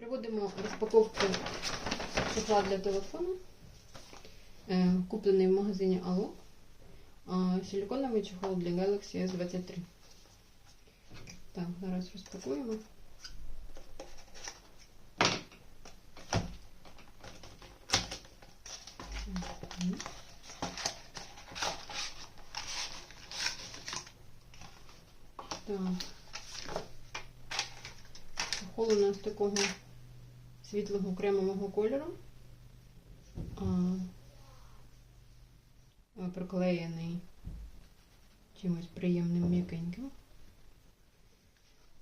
Проводимо розпаковку чехла для телефону, е, куплений в магазині Allo. А, Силиконовий чехол для Galaxy S23. Так, зараз розпакуємо. Так. Чехол у нас такого світлого кремового кольору. А, приклеєний чимось приємним м'якеньким.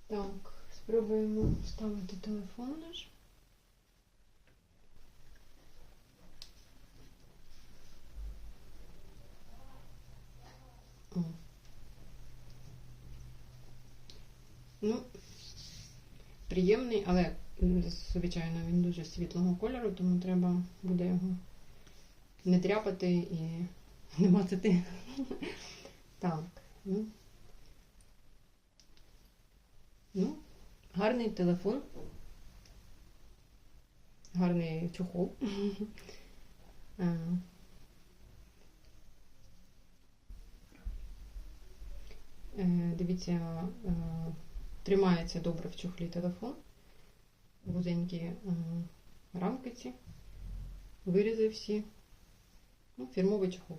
Так, спробуємо вставити телефон наш. Ну, приємний, але, звичайно, він дуже світлого кольору, тому треба буде його не тряпати і не мацати. Так, ну. Ну, гарний телефон. Гарний чохол. Е, Дивіться, е, тримається добре в чохлі телефон. Вузенькі е, рамки ці, вирізи всі. Ну, фірмовий чохол.